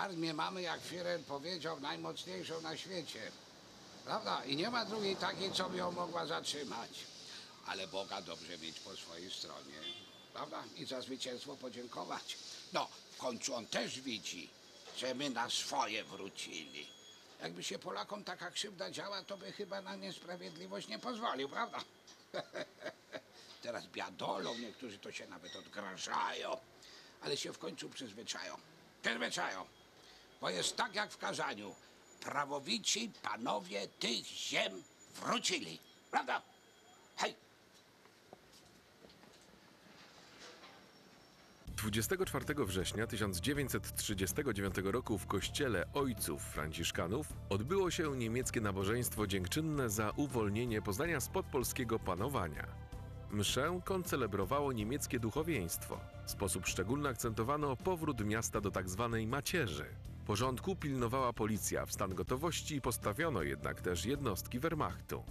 Armię mamy, jak Führer powiedział, najmocniejszą na świecie. Prawda? I nie ma drugiej takiej, co by ją mogła zatrzymać. Ale Boga dobrze mieć po swojej stronie. Prawda? I za zwycięstwo podziękować. No, w końcu on też widzi, że my na swoje wrócili. Jakby się Polakom taka krzywda działa, to by chyba na niesprawiedliwość nie pozwolił, prawda? Teraz biadolą, niektórzy to się nawet odgrażają, ale się w końcu przyzwyczają. Przyzwyczają, bo jest tak jak w kazaniu. Prawowici panowie tych ziem wrócili, prawda? Hej! 24 września 1939 roku w kościele Ojców Franciszkanów odbyło się niemieckie nabożeństwo dziękczynne za uwolnienie Poznania spod polskiego panowania. Mszę koncelebrowało niemieckie duchowieństwo. W sposób szczególny akcentowano powrót miasta do tzw. macierzy. Porządku pilnowała policja, w stan gotowości postawiono jednak też jednostki Wehrmachtu.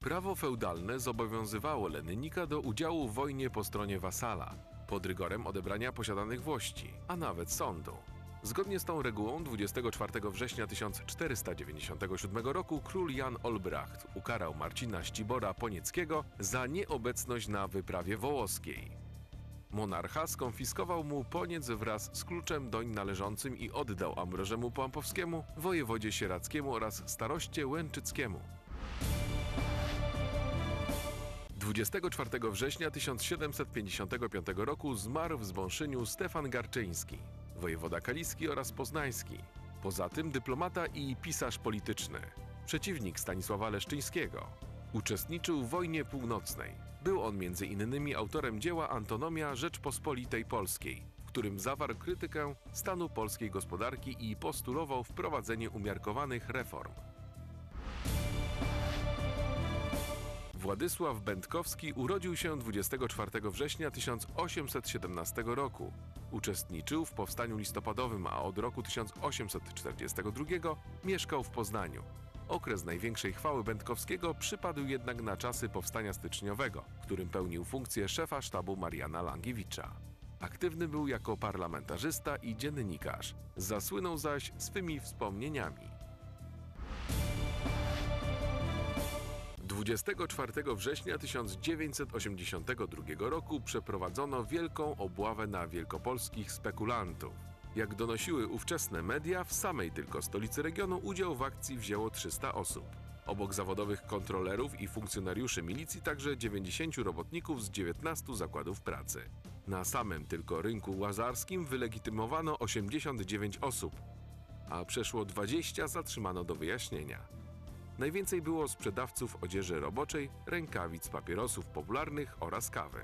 Prawo feudalne zobowiązywało lennika do udziału w wojnie po stronie wasala, pod rygorem odebrania posiadanych włości, a nawet sądu. Zgodnie z tą regułą 24 września 1497 roku król Jan Olbracht ukarał Marcina Ścibora Ponieckiego za nieobecność na wyprawie wołoskiej. Monarcha skonfiskował mu poniec wraz z kluczem doń należącym i oddał Ambrożemu Pampowskiemu, wojewodzie sierackiemu oraz staroście łęczyckiemu. 24 września 1755 roku zmarł w Zbąszyniu Stefan Garczyński, wojewoda kaliski oraz poznański. Poza tym dyplomata i pisarz polityczny, przeciwnik Stanisława Leszczyńskiego. Uczestniczył w wojnie północnej. Był on między innymi autorem dzieła Antonomia Rzeczpospolitej Polskiej, w którym zawarł krytykę stanu polskiej gospodarki i postulował wprowadzenie umiarkowanych reform. Władysław Będkowski urodził się 24 września 1817 roku. Uczestniczył w powstaniu listopadowym, a od roku 1842 mieszkał w Poznaniu. Okres największej chwały Będkowskiego przypadł jednak na czasy powstania styczniowego, którym pełnił funkcję szefa sztabu Mariana Langiewicza. Aktywny był jako parlamentarzysta i dziennikarz, zasłynął zaś swymi wspomnieniami. 24 września 1982 roku przeprowadzono wielką obławę na wielkopolskich spekulantów. Jak donosiły ówczesne media, w samej tylko stolicy regionu udział w akcji wzięło 300 osób. Obok zawodowych kontrolerów i funkcjonariuszy milicji także 90 robotników z 19 zakładów pracy. Na samym tylko rynku łazarskim wylegitymowano 89 osób, a przeszło 20 zatrzymano do wyjaśnienia. Najwięcej było sprzedawców odzieży roboczej, rękawic, papierosów popularnych oraz kawy.